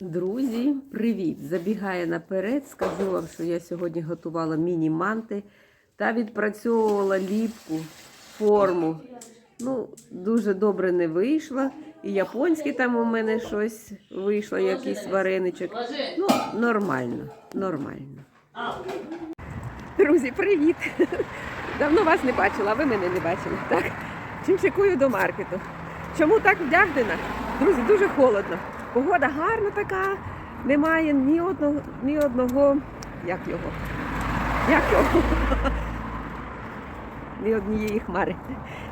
Друзі, привіт! Забігає наперед. Скажу вам, що я сьогодні готувала міні-манти та відпрацьовувала ліпку, форму. Ну, дуже добре не вийшло. І японське там у мене щось вийшло, якийсь вареничок. Ну, нормально, нормально. Друзі, привіт! Давно вас не бачила, а ви мене не бачили. Так? Чим чекую до маркету. Чому так вдягнена? Друзі, дуже холодно. Погода гарна така, немає ні одного, ні одного, як його? Як його? Ні однієї хмари.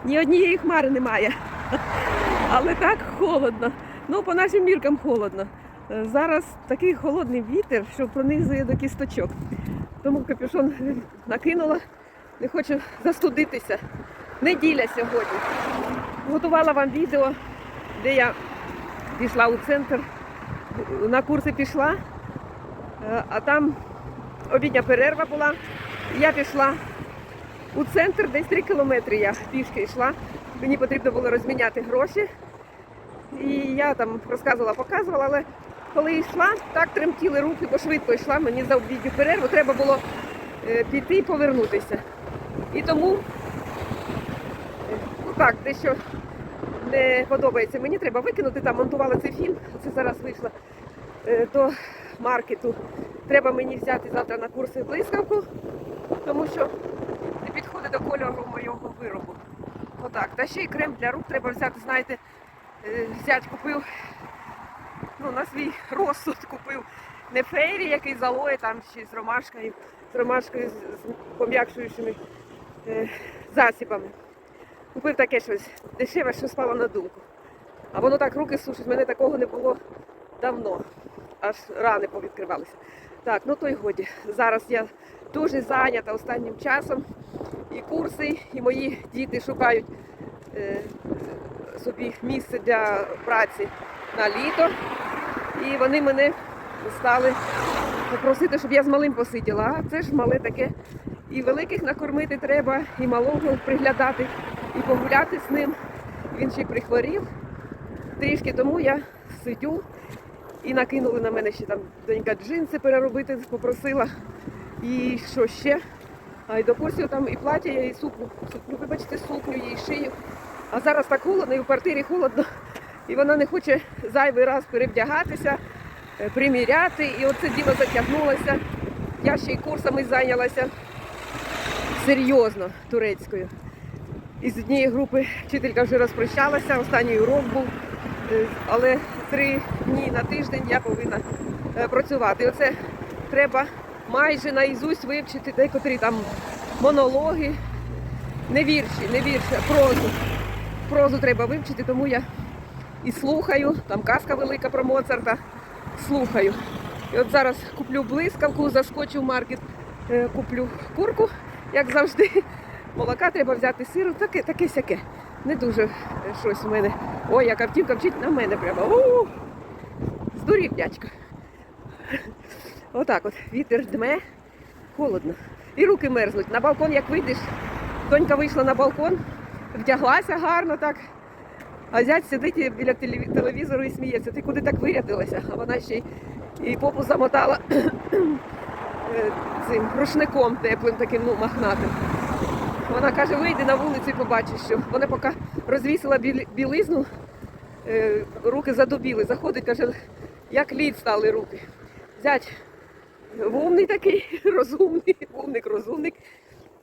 Ні однієї хмари немає. Але так холодно. Ну, по нашим міркам холодно. Зараз такий холодний вітер, що пронизує до кісточок. Тому капюшон накинула, не хочу застудитися. Неділя сьогодні. Готувала вам відео, де я пішла у центр, на курси пішла, е, а там обідня перерва була. Я пішла у центр, десь 3 кілометри я пішки йшла. Мені потрібно було розміняти гроші. І я там розказувала, показувала, але коли йшла, так тремтіли руки, бо швидко йшла, мені за обідню перерву треба було е, піти і повернутися. І тому е, ну так, дещо не подобається. Мені треба викинути там, монтувала цей фільм, це зараз вийшло е, до маркету. Треба мені взяти завтра на курси блискавку, тому що не підходить до кольору моєго виробу. Отак. Та ще й крем для рук треба взяти, знаєте, е, взяти купив ну, на свій розсуд купив не фейрі, який з алоє, там ще з ромашкою, з ромашкою з пом'якшуючими е, засібами. Купив таке щось дешеве, що спало на думку. А воно так руки сушить, мене такого не було давно. Аж рани повідкривалися. Так, ну то й годі. Зараз я дуже зайнята останнім часом. І курси, і мої діти шукають е, собі місце для праці на літо. І вони мене стали попросити, щоб я з малим посиділа. А це ж мале таке. І великих накормити треба, і малого приглядати, і погуляти з ним. Він ще й прихворів трішки, тому я сидю і накинули на мене ще там донька джинси переробити, попросила. І що ще? А й до курсів там і плаття, і сукню. Сукню, вибачте, сукню їй шию. А зараз так холодно, і в квартирі холодно. І вона не хоче зайвий раз перевдягатися, е, приміряти. І оце діло затягнулося. Я ще й курсами зайнялася серйозно турецькою. Із однієї групи вчителька вже розпрощалася, останній урок був, е, але три дні на тиждень я повинна е, працювати. Оце треба майже наізусть вивчити декотрі там монологи, не вірші, не вірші, а прозу. Прозу треба вивчити, тому я і слухаю, там казка велика про Моцарта, слухаю. І от зараз куплю блискавку, заскочу в маркет, е, куплю курку, як завжди. Молока треба взяти сиру, таке, таке сяке. Не дуже е, щось у мене. Ой, як автівка вчить на мене прямо. У! Здурів, дядько. Отак от. Вітер дме, холодно. І руки мерзнуть. На балкон, як вийдеш, донька вийшла на балкон, вдяглася гарно так. А зять сидить біля телевізору і сміється. Ти куди так вирядилася? А вона ще й і попу замотала е, цим рушником теплим, таким ну, махнатим. Вона каже, вийди на вулицю і побачиш, що вона поки розвісила білизну, е, руки задубіли. Заходить, каже, як лід стали руки. Зять вумний такий, розумний, вумник, розумник.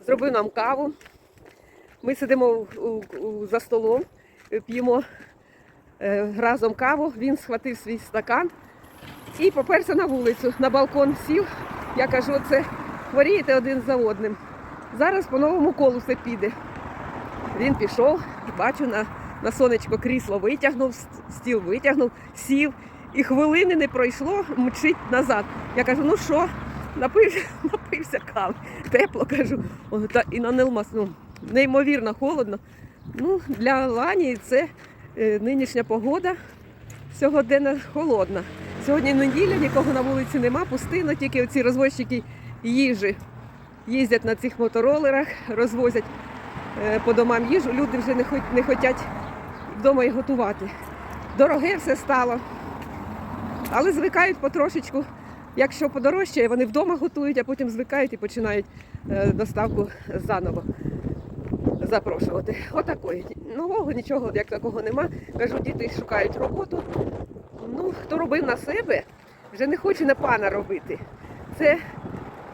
Зробив нам каву. Ми сидимо за столом, п'ємо е, разом каву. Він схватив свій стакан і поперся на вулицю, на балкон сів. Я кажу, оце хворієте один за одним. Зараз по новому колу все піде. Він пішов, бачу, на, на сонечко крісло витягнув, стіл витягнув, сів. І хвилини не пройшло, мчить назад. Я кажу, ну що, напився, напився кави. Тепло кажу. О, та, і на Нилмас, ну, неймовірно холодно. Ну, для Лані це е, нинішня погода сьогодення холодна. Сьогодні неділя, нікого на вулиці нема, пустина, тільки оці розвозчики їжі їздять на цих моторолерах, розвозять е, по домам їжу. Люди вже не, хочуть вдома і готувати. Дороге все стало. Але звикають потрошечку. Якщо подорожчає, вони вдома готують, а потім звикають і починають е, доставку заново запрошувати. Отакої. Нового нічого як такого нема. Кажу, діти шукають роботу. Ну, хто робив на себе, вже не хоче на пана робити. Це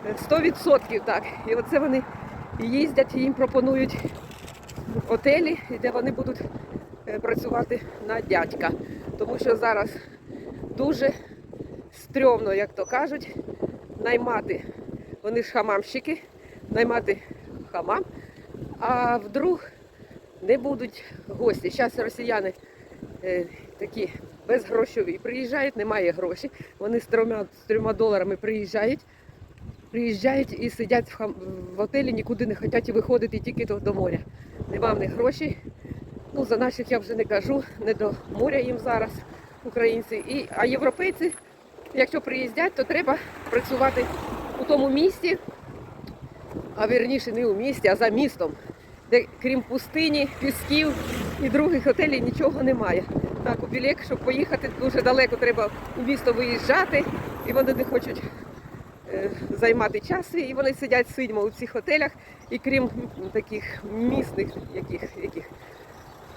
100% так. І оце вони їздять, їм пропонують готелі, де вони будуть е, працювати на дядька. Тому що зараз дуже стрьомно, як то кажуть, наймати. Вони ж хамамщики, наймати хамам, а вдруг не будуть гості. Зараз росіяни е, такі безгрошові приїжджають, немає грошей. Вони з трьома, з трьома доларами приїжджають. Приїжджають і сидять в, хам... в готелі, нікуди не хочуть виходити тільки до, до моря. Нема в них грошей. Ну, за наших я вже не кажу, не до моря їм зараз, українці. І, а європейці, якщо приїздять, то треба працювати у тому місті, а вірніше не у місті, а за містом, де крім пустині, пісків і других готелів нічого немає. Так, у Білек, щоб поїхати дуже далеко, треба у місто виїжджати, і вони не хочуть займати час, і вони сидять сидьмо у цих готелях, і крім таких місних, яких, яких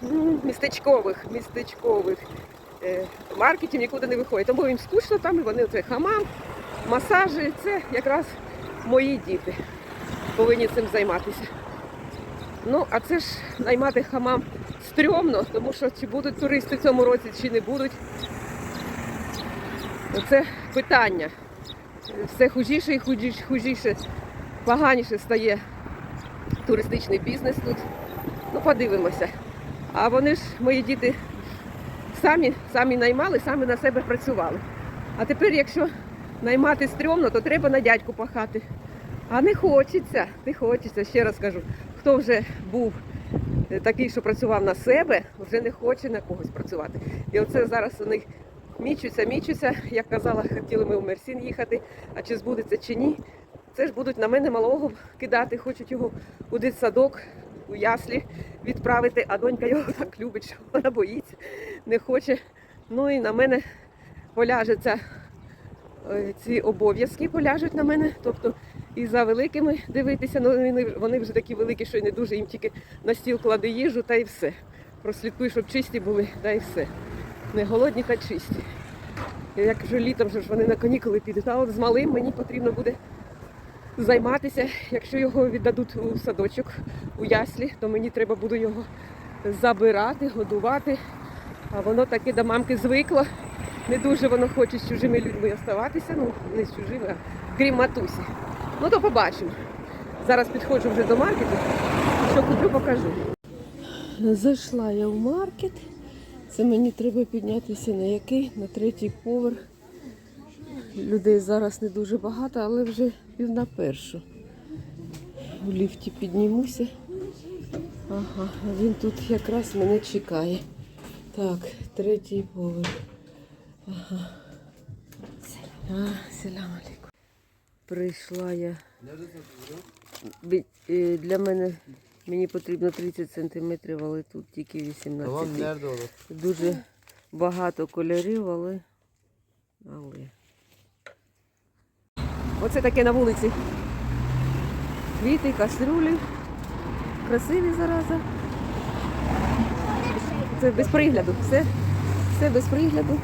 ну, містечкових, містечкових е, маркетів нікуди не виходять. Тому їм скучно там, і вони оце хамам, масажі, це якраз мої діти повинні цим займатися. Ну, а це ж наймати хамам стрьомно, тому що чи будуть туристи в цьому році, чи не будуть. Це питання. Все хужіше і хужіше, хужіше, поганіше стає туристичний бізнес тут. Ну, подивимося. А вони ж, мої діти, самі, самі наймали, самі на себе працювали. А тепер, якщо наймати стрьомно, то треба на дядьку пахати. А не хочеться, не хочеться, ще раз кажу. Хто вже був е, такий, що працював на себе, вже не хоче на когось працювати. І оце зараз вони мічуться, мічуться. Як казала, хотіли ми в Мерсін їхати, а чи збудеться чи ні. Це ж будуть на мене малого кидати, хочуть його у дитсадок, у яслі відправити, а донька його так любить, що вона боїться, не хоче. Ну і на мене поляжеться е, ці обов'язки поляжуть на мене. Тобто і за великими дивитися, ну вони вже такі великі, що й не дуже їм тільки на стіл клади їжу та й все. Прослідкуй, щоб чисті були, та й все. Не голодні та чисті. Як вже літом вже ж вони на канікули підуть, а от з малим мені потрібно буде займатися. Якщо його віддадуть у садочок, у яслі, то мені треба буде його забирати, годувати. А воно таки до мамки звикло. Не дуже воно хоче з чужими людьми оставатися, ну не з чужими, а крім матусі. Ну то побачимо. Зараз підходжу вже до маркету. Що куплю, покажу. Зайшла я в маркет. Це мені треба піднятися на який? На третій поверх. Людей зараз не дуже багато, але вже пів на першу. В ліфті піднімуся. Ага, він тут якраз мене чекає. Так, третій поверх. Ага. Селям алейкум. Прийшла я. Е, Для мене мені потрібно 30 сантиметрів, але тут тільки 18. Tamam? Дуже багато кольорів, але. але. Оце таке на вулиці. Квіти, кастрюлі. Красиві зараза. Це без пригляду. Все, все без пригляду.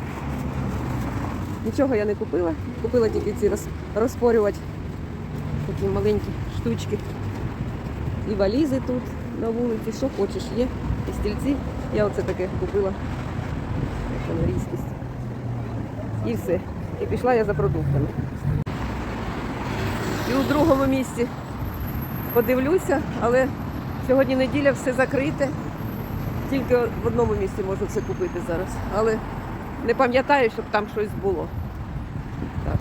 Нічого я не купила. Купила тільки ці розпорювати такі маленькі штучки. І валізи тут на вулиці, що хочеш, є. І стільці. Я оце таке купила. Різкість. І все. І пішла я за продуктами. І у другому місці подивлюся, але сьогодні неділя все закрите. Тільки в одному місці можу це купити зараз. Але не пам'ятаю, щоб там щось було. Так.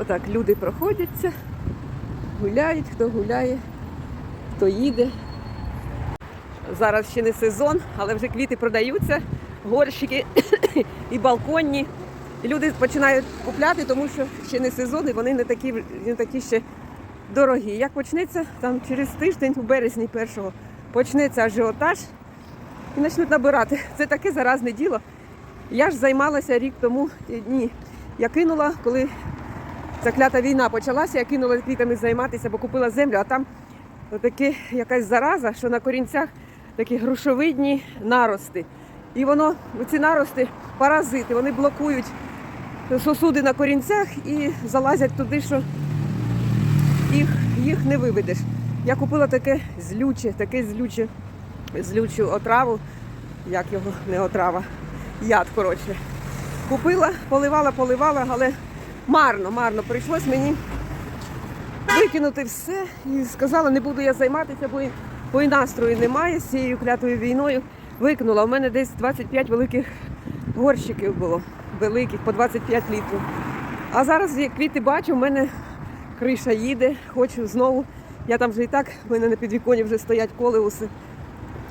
Отак люди проходяться, гуляють, хто гуляє, хто їде. Зараз ще не сезон, але вже квіти продаються, горщики і балконні. І люди починають купляти, тому що ще не сезон і вони не такі, не такі ще дорогі. Як почнеться там через тиждень, у березні першого, почнеться ажіотаж і почнуть набирати. Це таке заразне діло. Я ж займалася рік тому. Ні, я кинула, коли ця клята війна почалася, я кинула квітами займатися, бо купила землю, а там таке якась зараза, що на корінцях такі грушовидні нарости. І воно, ці нарости, паразити, вони блокують сосуди на корінцях і залазять туди, що їх, їх не виведеш. Я купила таке злюче, таке злюче, злючу отраву, як його не отрава, яд, коротше. Купила, поливала, поливала, але марно, марно прийшлось мені викинути все і сказала, не буду я займатися, бо, і- бо і настрою немає з цією клятою війною. Викинула. У мене десь 25 великих горщиків було, великих, по 25 літрів. А зараз, як квіти бачу, у мене криша їде, хочу знову. Я там вже і так, в мене на підвіконі вже стоять колеуси.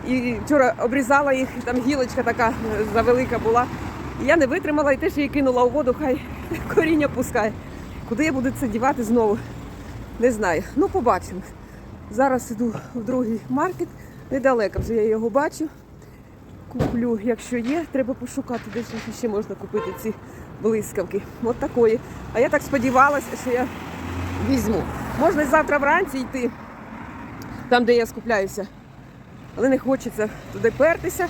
І вчора обрізала їх, і там гілочка така е, завелика була. Я не витримала і теж її кинула у воду, хай коріння пускає. Куди я буду це дівати знову? Не знаю. Ну, побачимо. Зараз іду в другий маркет. Недалеко вже я його бачу. Куплю, якщо є, треба пошукати, де ще можна купити ці блискавки. От такої. А я так сподівалася, що я візьму. Можна завтра вранці йти, там, де я скупляюся. Але не хочеться туди пертися.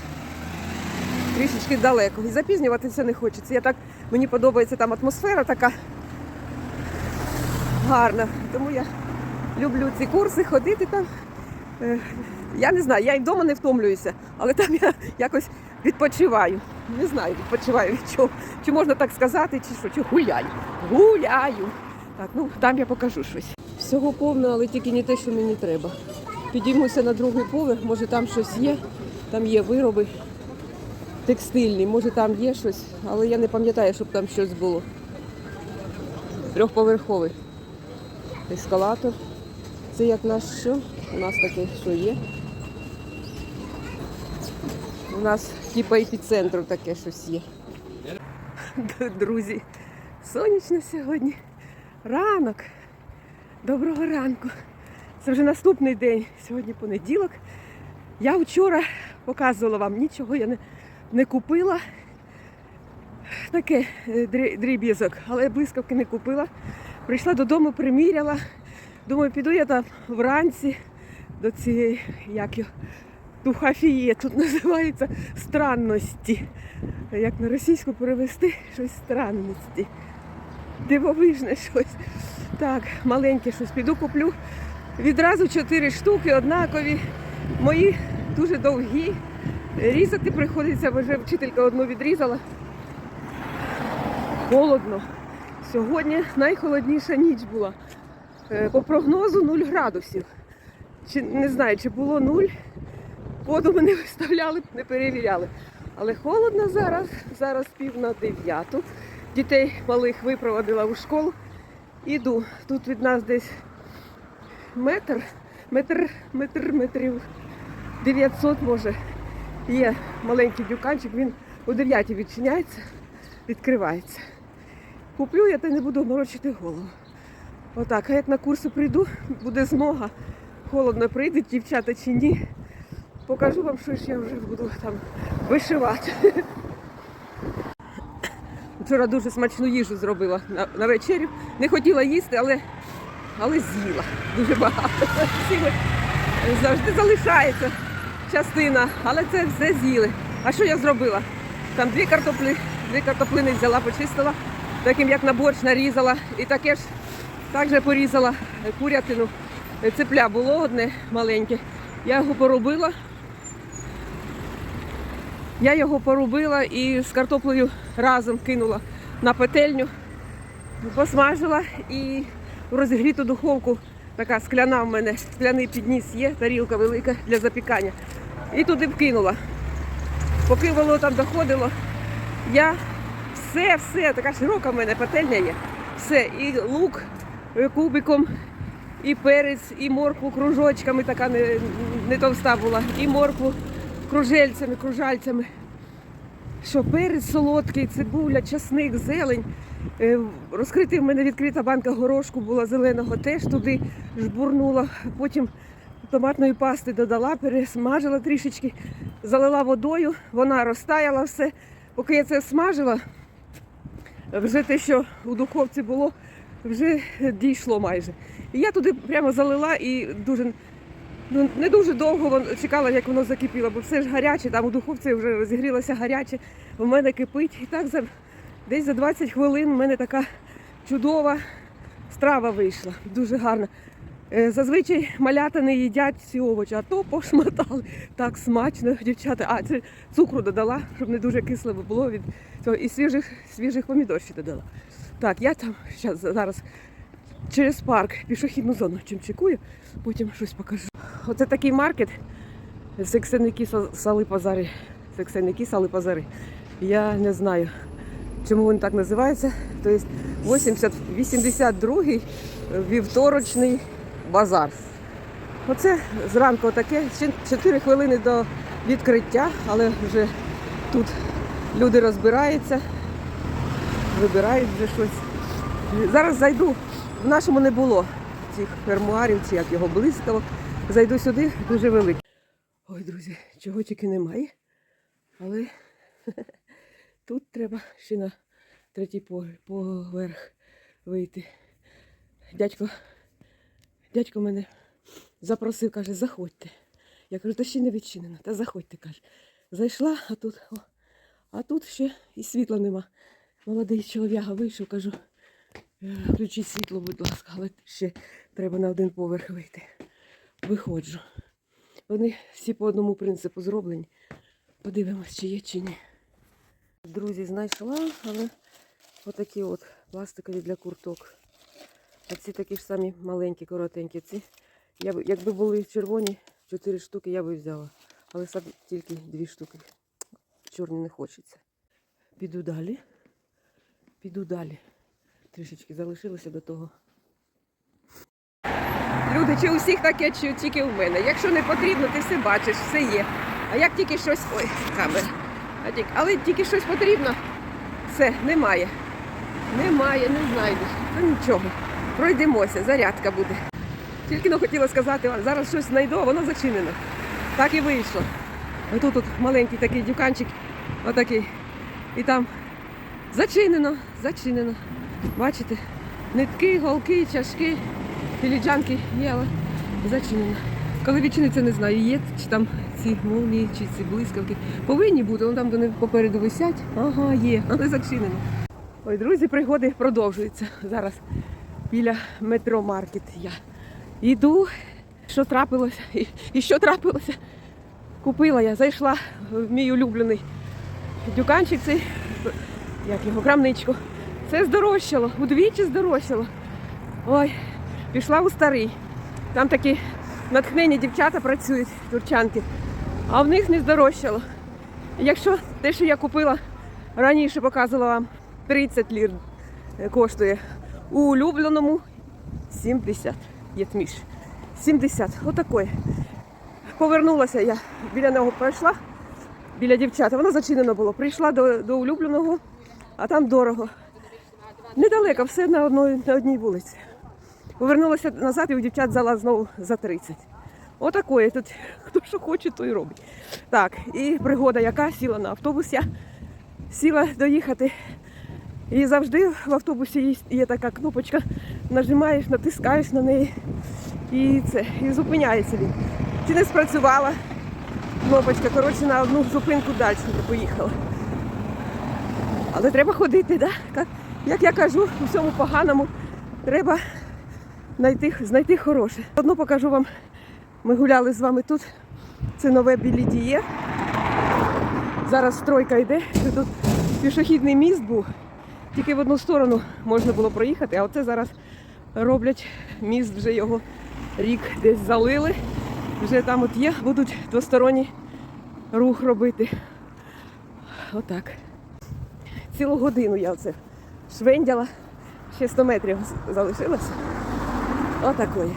Трішечки далеко. І запізнюватися не хочеться. Я так, мені подобається там атмосфера така гарна. Тому я люблю ці курси, ходити там. Е, Я не знаю, я і вдома не втомлююся, але там я якось відпочиваю. Не знаю, відпочиваю від чого. Чи можна так сказати, чи що, чи гуляю. Гуляю. Так, ну там я покажу щось. Всього повно, але тільки не те, що мені треба. Підіймуся на другий поверх, може там щось є, там є вироби текстильні, може там є щось, але я не пам'ятаю, щоб там щось було. Трьохповерховий ескалатор. Це як наш що? У нас таке що є. У нас типа епіцентру таке щось є. Друзі, сонячно сьогодні. Ранок. Доброго ранку. Це вже наступний день. Сьогодні понеділок. Я вчора показувала вам, нічого я не, не купила. Таке е, дріб'язок, але блискавки не купила. Прийшла додому, приміряла. Думаю, піду я там вранці до цієї, як його, тут називається странності. Як на російську перевести щось странності. Дивовижне щось. Так, маленьке щось піду куплю. Відразу чотири штуки, однакові. Мої дуже довгі. Різати приходиться, бо вже вчителька одну відрізала. Холодно. Сьогодні найхолодніша ніч була. Е, По прогнозу 0 градусів. Чи, не знаю, чи було 0. Воду ми не виставляли, не перевіряли. Але холодно зараз, зараз пів на дев'яту. Дітей малих випроводила у школу. Іду. Тут від нас десь метр, метр, метр, метрів 900 може. Є маленький дюканчик, він о 9 відчиняється, відкривається. Куплю я та не буду морочити голову. Отак, а як на курси прийду, буде змога. Холодно прийдуть дівчата чи ні. Покажу вам, що ж я вже буду там вишивати. Вчора дуже смачну їжу зробила на, на вечерю. Не хотіла їсти, але, але з'їла дуже багато. Завжди залишається частина, але це все з'їли. А що я зробила? Там дві картоплі, дві картоплини взяла, почистила, таким як на борщ нарізала. І таке ж так же порізала курятину. Цепля було одне маленьке. Я його поробила. Я його порубила і з картоплею разом кинула на петельню, посмажила і в розігріту духовку. Така скляна в мене, скляний підніс є, тарілка велика для запікання. І туди вкинула. Поки воно там доходило, я все, все, така широка в мене пательня є. Все, і лук кубиком, і перець, і моркву кружочками, така не, не товста була, і моркву кружельцями, кружальцями. Що перець солодкий, цибуля, часник, зелень. Е, Розкритий в мене відкрита банка горошку була зеленого, теж туди жбурнула. Потім томатної пасти додала, пересмажила трішечки, залила водою, вона розтаяла все, поки я це смажила, вже те, що у духовці було, вже дійшло майже. І я туди прямо залила і дуже ну, не дуже довго чекала, як воно закипіло, бо все ж гаряче, там у духовці вже розігрілося гаряче, в мене кипить. І так десь за 20 хвилин в мене така чудова страва вийшла. Дуже гарна. Е, Зазвичай малята не їдять ці овочі, а то пошматали. Так смачно, дівчата. А, це цукру додала, щоб не дуже кисло було від цього. І свіжих, свіжих помідор ще додала. Так, я там щас, зараз через парк пішохідну зону чим чекую, потім щось покажу. Оце такий маркет. Сексеники Сали Пазари. Сексеники Сали Пазари. Я не знаю, чому він так називається. Тобто 80, 82-й вівторочний базар. Оце зранку таке, ще 4 хвилини до відкриття, але вже тут люди розбираються, вибирають вже щось. Зараз зайду. В нашому не було цих фермуарів, чи як його блискавок. Зайду сюди, дуже великий. Ой, друзі, чого тільки немає. Але тут треба ще на третій поверх вийти. Дядько, дядько мене запросив, каже, заходьте. Я кажу, та ще не відчинено, та заходьте, каже. Зайшла, а тут, о, а тут ще і світла нема. Молодий чолов'яга вийшов, кажу, «Е, включіть світло, будь ласка, але ще треба на один поверх вийти. Виходжу. Вони всі по одному принципу зроблені. Подивимось, чи є, чи ні. Друзі, знайшла, але отакі от пластикові для курток. А ці такі ж самі маленькі, коротенькі. Ці, я б, якби були червоні, чотири штуки я би взяла. Але сам тільки дві штуки. Чорні не хочеться. Піду далі. Піду далі. Трішечки залишилося до того. Люди, чи у всіх таке, чи тільки у мене. Якщо не потрібно, ти все бачиш, все є. А як тільки щось. Ой, камера. Але тільки щось потрібно, все, немає. Немає, не знайдеш. Та нічого. Пройдемося, зарядка буде. Тільки не хотіла сказати, «О, зараз щось знайду, а воно зачинено. Так і вийшло. Отут тут маленький такий дюканчик, отакий. І там зачинено, зачинено. Бачите? Нитки, голки, чашки, філіджанки є, але зачинено. Коли відчиниться, не знаю, є чи там ці молнії, чи ці блискавки. Повинні бути, вон там вони попереду висять. Ага, є, але зачинено. Ой, друзі, пригоди продовжуються. Зараз біля метро Маркет я йду. Що трапилося? І, і що трапилося? Купила я, зайшла в мій улюблений дюканчик цей, як його, крамничку. Це здорожчало, удвічі здорожчало. Ой, пішла у старий. Там такі натхнені дівчата працюють, турчанки, а в них не здорожчало. Якщо те, що я купила раніше, показувала вам 30 лір коштує, у улюбленому 70. Є тміш. 70. Отакої. Повернулася я, біля нього пройшла, біля дівчата. Воно зачинено було. Прийшла до, до улюбленого, а там дорого. Недалеко, все на одній, на одній вулиці. Повернулася назад і у дівчат взяла знову за 30. Отакої тут хто що хоче, то й робить. Так, і пригода, яка сіла на автобус, я сіла доїхати. І завжди в автобусі є, така кнопочка, нажимаєш, натискаєш на неї і це, і зупиняється він. Чи не спрацювала кнопочка, коротше, на одну зупинку далі поїхала. Але треба ходити, да? Як я кажу, у всьому поганому треба знайти, знайти хороше. Одну покажу вам. Ми гуляли з вами тут. Це нове білідіє. Зараз стройка йде. Тут пішохідний міст був. Тільки в одну сторону можна було проїхати, а оце зараз роблять міст, вже його рік десь залили. Вже там от є, будуть двосторонній рух робити. Отак. Цілу годину я оце швендяла. Ще 100 метрів залишилося. Отакої.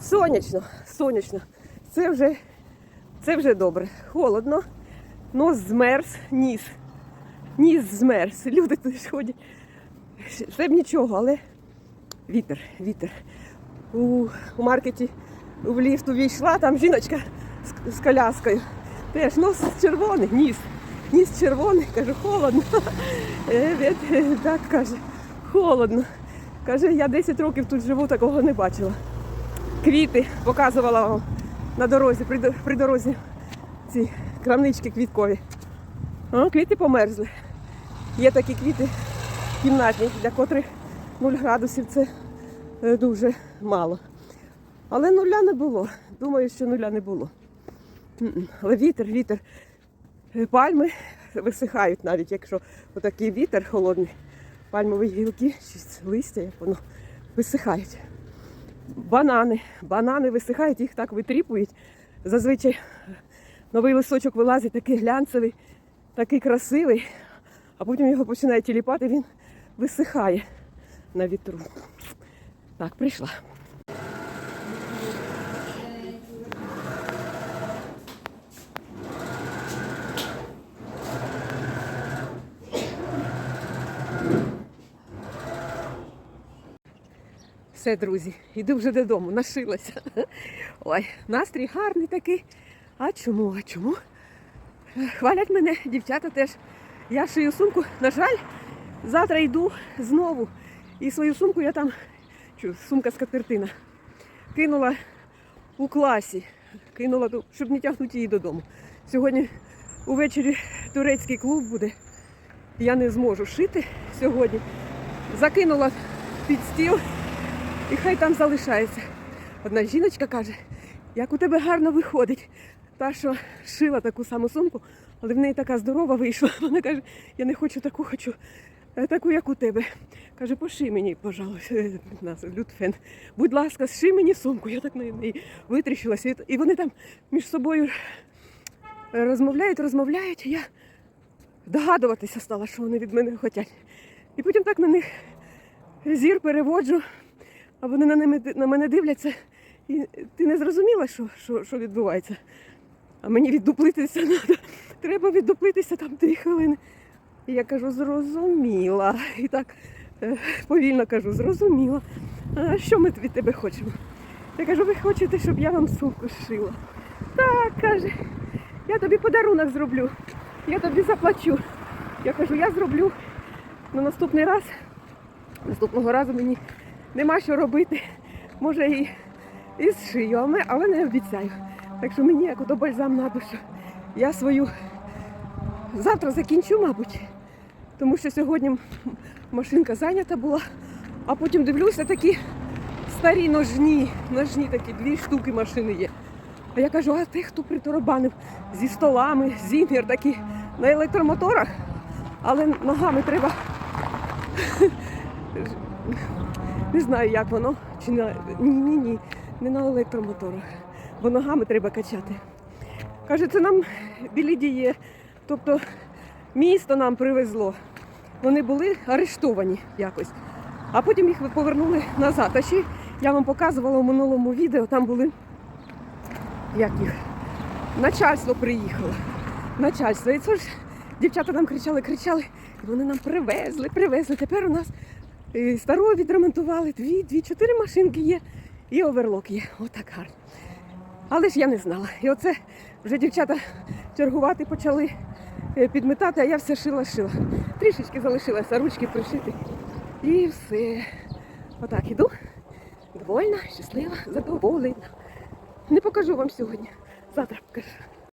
Сонячно, сонячно. Це вже, це вже добре. Холодно. Нос змерз, ніс. Ніс змерз. Люди тут ходять. Все б нічого, але вітер, вітер. У, у маркеті в ліфт увійшла, там жіночка з, з коляскою. Теж нос червоний, ніс. ніс червоний, кажу, холодно. Е, він, е, Так каже, холодно. Каже, я 10 років тут живу, такого не бачила. Квіти показувала вам на дорозі, при, при дорозі ці крамнички квіткові. О, квіти померзли. Є такі квіти кімнатні, для котрих 0 градусів це е, дуже мало. Але нуля не було. Думаю, що нуля не було. Але вітер, вітер. Е, Пальми висихають навіть, якщо отакий вітер холодний. Пальмові гілки, щось листя, як воно висихають. Банани. Банани висихають, їх так витріпують. Зазвичай новий листочок вилазить такий глянцевий, такий красивий, а потім його починає тіліпати, він висихає на вітру. Так, прийшла. Все, друзі, йду вже додому, нашилася. Ой, настрій гарний такий. А чому? А чому? Хвалять мене, дівчата теж. Я шию сумку. На жаль, завтра йду знову. І свою сумку я там, чу, сумка скатертина, кинула у класі. Кинула, щоб не тягнути її додому. Сьогодні увечері турецький клуб буде. Я не зможу шити сьогодні. Закинула під стіл і хай там залишається. Одна жіночка каже, як у тебе гарно виходить. Та, що шила таку саму сумку, але в неї така здорова вийшла. Вона каже, я не хочу таку, хочу е, таку, як у тебе. Каже, поши мені, пожалуйста, е, Людфен. Будь ласка, зши мені сумку. Я так на неї витріщилася. І- І вони там між собою е, розмовляють, розмовляють. Я догадуватися стала, що вони від мене хочуть. І потім так на них зір переводжу, а вони на, ними, на мене дивляться. І ти не зрозуміла, що, що, що відбувається. А мені віддуплитися треба. Треба віддуплитися там дві хвилини. І я кажу, зрозуміла. І так е, повільно кажу, зрозуміла. А що ми від тебе хочемо? Я кажу, ви хочете, щоб я вам сумку шила. Так, каже, я тобі подарунок зроблю. Я тобі заплачу. Я кажу, я зроблю на наступний раз. Наступного разу мені нема що робити. Може і, і зшию, але- але не обіцяю. Так що мені як ото бальзам на душу. Я свою завтра закінчу, мабуть. Тому що сьогодні машинка зайнята була, а потім дивлюся такі старі ножні, ножні такі, дві штуки машини є. А я кажу, а ти хто приторобанив зі столами, зім'єр такі на електромоторах, але ногами треба. Не знаю, як воно. Чи на ні, ні, ні, не на електромоторах, бо ногами треба качати. Каже, це нам білі діє. Тобто місто нам привезло. Вони були арештовані якось, а потім їх повернули назад. А ще я вам показувала в минулому відео, там були як їх, начальство приїхало. Начальство. І це ж дівчата нам кричали, кричали, і вони нам привезли, привезли. Тепер у нас е, стару відремонтували, дві, дві, чотири машинки є і оверлок є. Отак гарно. Але ж я не знала. І оце вже дівчата чергувати почали е, підметати, а я все шила, шила. Трішечки залишилося ручки пришити. І все. Отак іду. Довольна, щаслива, задоволена. Не покажу вам сьогодні. Завтра покажу.